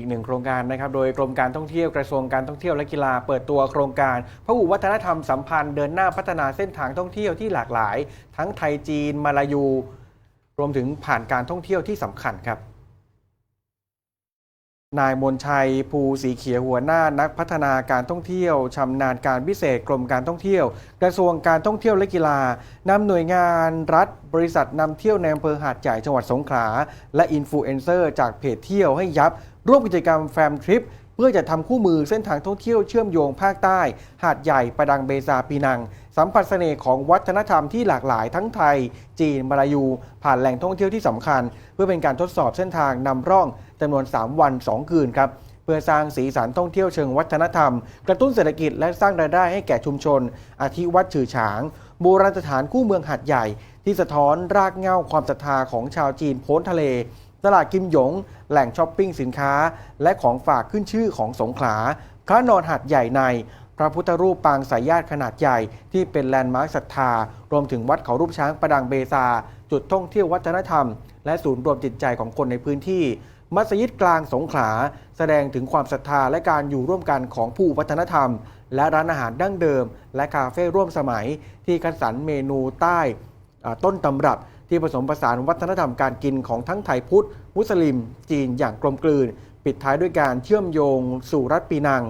อีกหนึ่งโครงการนะครับโดยกรมการท่องเที่ยวกระทรวงการท่องเที่ยวและกีฬาเปิดตัวโครงการพหุวัฒนธรรมสัมพันธ์เดินหน้าพัฒนาเส้นทางท่องเที่ยวที่หลากหลาย ทั้งไทยจีนมาลายู รวมถึงผ่านการท่องเที่ยวที่สำคัญครับนายมนชัย ภูสีเขียวหัวหน้านักพัฒนาการท่องเที่ยวชำนาญการพิเศษกรมการท่องเที่ยว กระทรวงการท่องเที่ยวและกีฬานำหน่วยงานรัฐ บริษัทนำเที่ยวในอำเภอหาดใหญ่จังหวัดสงขลาและอินฟลูเอนเซอร์จากเพจเที่ยวให้ยับ ร่วมกิจกรรมแฟมทริป เพื่อจะทำคู่มือเส้นทางท่องเที่ยวเชื่อมโยงภาคใต้ หาดใหญ่ประดังเบซาปีนัง สัมผัสเสน่ห์ของวัฒนธรรมที่หลากหลายทั้งไทย จีนมาลายู ผ่านแหล่งท่องเที่ยวที่สำคัญ เพื่อเป็นการทดสอบเส้นทางนำร่องจำนวน 3 วัน 2 คืนครับเพื่อสร้างสีสันท่องเที่ยวเชิงวัฒนธรรม กระตุ้นเศรษฐกิจและสร้างรายได้ให้แก่ชุมชน อาทิวัดฉือฉาง โบราณสถานคู่เมืองหาดใหญ่ ที่สะท้อนรากเหง้าความศรัทธาของชาวจีนโพ้นทะเล ตลาดกิมหยง แหล่งช้อปปิ้งสินค้า และของฝากขึ้นชื่อของสงขลา พระนอนหัดใหญ่ใน พระพุทธรูปปางสายญาติขนาดใหญ่ที่เป็นแลนด์มาร์คศรัทธา รวมถึงวัดเขารูปช้างประดังเบซา จุดท่องเที่ยววัฒนธรรม และศูนย์รวมจิตใจของคนในพื้นที่ มัสยิดกลางสงขลา แสดงถึงความศรัทธาและการอยู่ร่วมกันของผู้วัฒนธรรม และร้านอาหารดั้งเดิม และคาเฟ่ร่วมสมัยที่คัดสรรเมนูใต้ต้นตำรับ ที่ผสมผสานวัฒนธรรมการกินของทั้งไทยพุทธ มุสลิม จีนอย่างกลมกลืน ปิดท้ายด้วยการเชื่อมโยงสู่รัฐปีนัง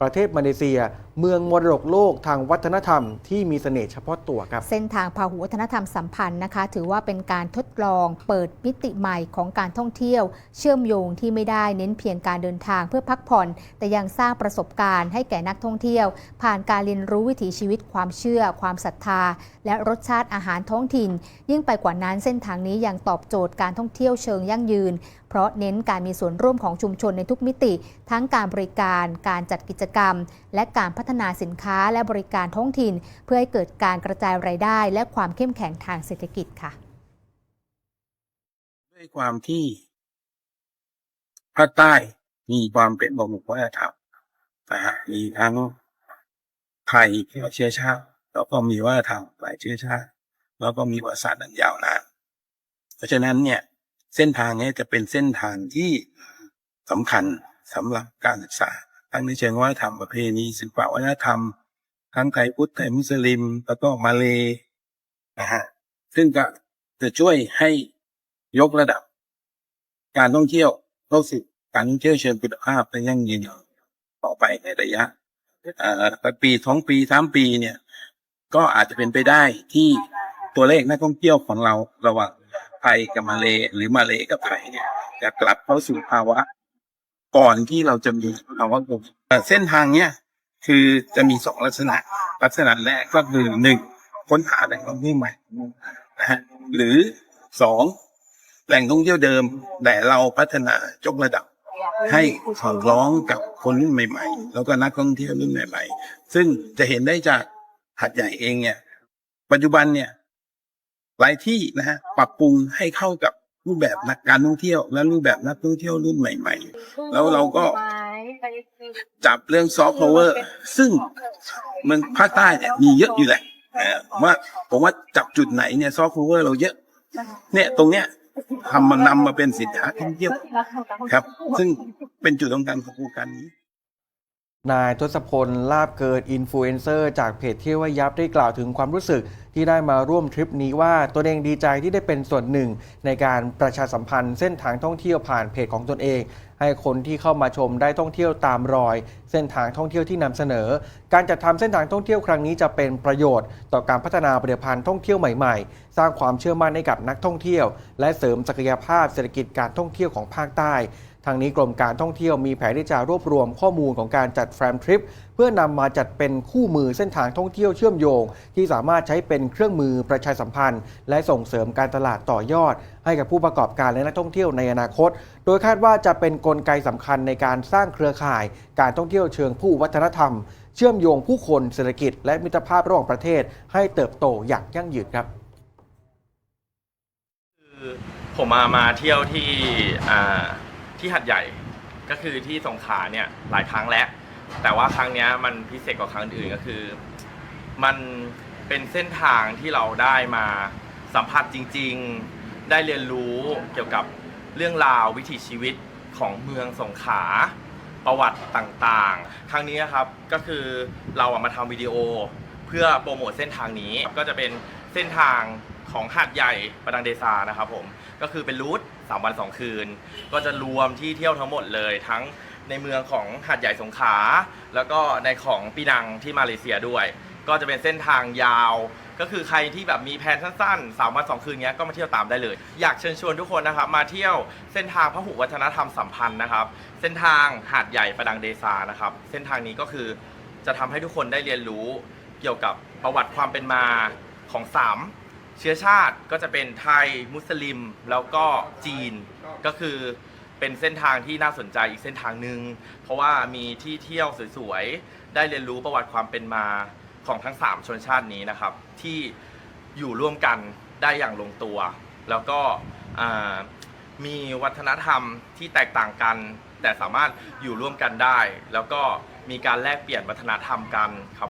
ประเทศมาเลเซีย เมืองมรดกโลกทางวัฒนธรรมที่มีเสน่ห์เฉพาะตัวครับ เส้นทางพาหุวัฒนธรรมสัมพันธ์นะคะ ถือว่าเป็นการทดลองเปิดมิติใหม่ของการท่องเที่ยว เชื่อมโยงที่ไม่ได้เน้นเพียงการเดินทางเพื่อพักผ่อน แต่ยังสร้างประสบการณ์ให้แก่นักท่องเที่ยว ผ่านการเรียนรู้วิถีชีวิตความเชื่อ ความศรัทธา และรสชาติอาหารท้องถิ่น ยิ่งไปกว่านั้นเส้นทางนี้ยังตอบโจทย์การท่องเที่ยวเชิงยั่งยืน เพราะเน้นการมีส่วนร่วมของชุมชนในทุกมิติ ทั้งการบริการ การจัดกิจกรรม และการพัฒนาสินค้าและบริการท้องถิ่น เพื่อให้เกิดการกระจายรายได้ และความเข้มแข็งทางเศรษฐกิจค่ะ ด้วยความที่ภาคใต้มีความเป็นบ่มุกวัฒนธรรมนะฮะมีทั้งไทยที่เชื้อชาติแล้วก็มีวัฒนธรรมหลายเชื้อชาติแล้วก็มีประวัติศาสตร์อันยาวนานเพราะฉะนั้นเนี่ยเส้นทางนี้จะเป็นเส้นทางที่สำคัญสำหรับการศึกษา ทั้งในเชิงวัฒนธรรมประเพณีศิลปวัฒนธรรม ทั้งไทยพุทธไทยมุสลิม แล้วก็มาเลนะฮะซึ่งก็จะช่วยให้ยกระดับ การท่องเที่ยวเข้าสู่การท่องเที่ยวเชิงคุณภาพและยั่งยืนต่อไปในระยะปีสองปีสามปีเนี่ย ก็อาจจะเป็นไปได้ที่ตัวเลขนักท่องเที่ยวของเราระหว่างไทยกับมาเลหรือมาเลกับไทยเนี่ยจะกลับเข้าสู่ภาวะ ก่อนที่เราจะมีภาวะโควิดเอ่อเส้นทางเนี้ยคือจะมีสองลักษณะ ลักษณะแรกก็คือหนึ่งค้นหาแหล่งท่องเที่ยวใหม่นะฮะหรือสองแหล่งท่องเที่ยวเดิม แต่เราพัฒนายกระดับ ให้สอดคล้องกับคนรุ่นใหม่ ๆ แล้วก็นักท่องเที่ยวรุ่นใหม่ ๆ ซึ่งจะเห็นได้จากหัดใหญ่เองเนี่ย ปัจจุบันเนี่ยหลายที่นะฮะปรับปรุงให้เข้ากับ รูปแบบนักการท่องเที่ยว และรูปแบบนักท่องเที่ยวรุ่นใหม่ ๆ แล้วเราก็จับเรื่องซอฟต์พาวเวอร์ซึ่งมืองภาคใต้เนี่ยมีเยอะอยู่แหละผมว่าผมว่าจับจุดไหนเนี่ยซอฟต์พาวเวอร์เราเยอะ เนี่ยตรงเนี้ยทำมานำมาเป็นสินค้าท่องเที่ยวครับ ซึ่งเป็นจุดสำคัญของโครงการนี้ นายทศพล ลาบเกิดอินฟลูเอนเซอร์จากเพจเที่ยวว่ายับได้กล่าวถึงความรู้สึกที่ได้มาร่วมทริปนี้ว่าตัวเองดีใจที่ได้เป็นส่วนหนึ่ง ในการประชาสัมพันธ์เส้นทางท่องเที่ยวผ่านเพจของตนเอง ให้คนที่เข้ามาชมได้ท่องเที่ยวตามรอย เส้นทางท่องเที่ยวที่นำเสนอ การจัดทำเส้นทางท่องเที่ยวครั้งนี้จะเป็นประโยชน์ ต่อการพัฒนาผลิตภัณฑ์ท่องเที่ยวใหม่ๆ สร้างความเชื่อมั่นให้กับนักท่องเที่ยว และเสริมศักยภาพเศรษฐกิจการท่องเที่ยวของภาคใต้ ทางนี้กรมการท่องเที่ยวมีแผนที่จะรวบรวมข้อมูลของการจัดแฟมทริป เพื่อนำมาจัดเป็นคู่มือเส้นทางท่องเที่ยวเชื่อมโยง ที่สามารถใช้เป็นเครื่องมือประชาสัมพันธ์ และส่งเสริมการตลาดต่อยอด ให้กับผู้ประกอบการและนักท่องเที่ยวในอนาคต โดยคาดว่าจะเป็นนกลไกสำคัญในการสร้างเครือข่าย การท่องเที่ยวเชิงผู้วัฒนธรรม เชื่อมโยงผู้คนเศรษฐกิจ และมิตรภาพระหว่างประเทศ ให้เติบโตอย่างยั่งยืนครับผมมามาเที่ยวที่อ่า ที่หัดใหญ่ก็คือที่สงขลาเนี่ยหลายครั้งแล้ว แต่ว่าครั้งเนี้ยมันพิเศษกว่าครั้งอื่นก็คือ มันเป็นเส้นทางที่เราได้มาสัมผัสจริง ๆ ได้เรียนรู้เกี่ยวกับเรื่องราววิถีชีวิตของเมืองสงขลาประวัติต่างๆ ครั้งนี้นะครับก็คือเราอะมาทำวิดีโอเพื่อโปรโมทเส้นทางนี้ก็จะเป็นเส้นทาง ของหาดใหญ่ประดังเดซานะครับผมก็คือเป็นรูทสามวันสองคืน ก็จะรวมที่เที่ยวทั้งหมดเลยทั้งในเมืองของหาดใหญ่สงขลาแล้วก็ในของปีนังที่มาเลเซียด้วย ก็จะเป็นเส้นทางยาว ก็คือใครที่แบบมีแผนสั้นๆสามวันสองคืนเงี้ยก็มาเที่ยวตามได้เลย อยากเชิญชวนทุกคนนะครับมาเที่ยวเส้นทางพหุวัฒนธรรมสัมพันธ์นะครับ เส้นทางหาดใหญ่ประดังเดซานะครับ เส้นทางนี้ก็คือจะทำให้ทุกคนได้เรียนรู้เกี่ยวกับประวัติความเป็นมาของสาม เชื้อชาติก็จะเป็นไทยมุสลิม แล้วก็จีนก็คือเป็นเส้นทางที่น่าสนใจอีกเส้นทางหนึ่งเพราะว่ามีที่เที่ยวสวยๆ ได้เรียนรู้ประวัติความเป็นมาของทั้ง 3 ชนชาตินี้นะครับ ที่อยู่ร่วมกันได้อย่างลงตัว แล้วก็มีวัฒนธรรมที่แตกต่างกัน แต่สามารถอยู่ร่วมกันได้ แล้วก็มีการแลกเปลี่ยนวัฒนธรรมกันครับ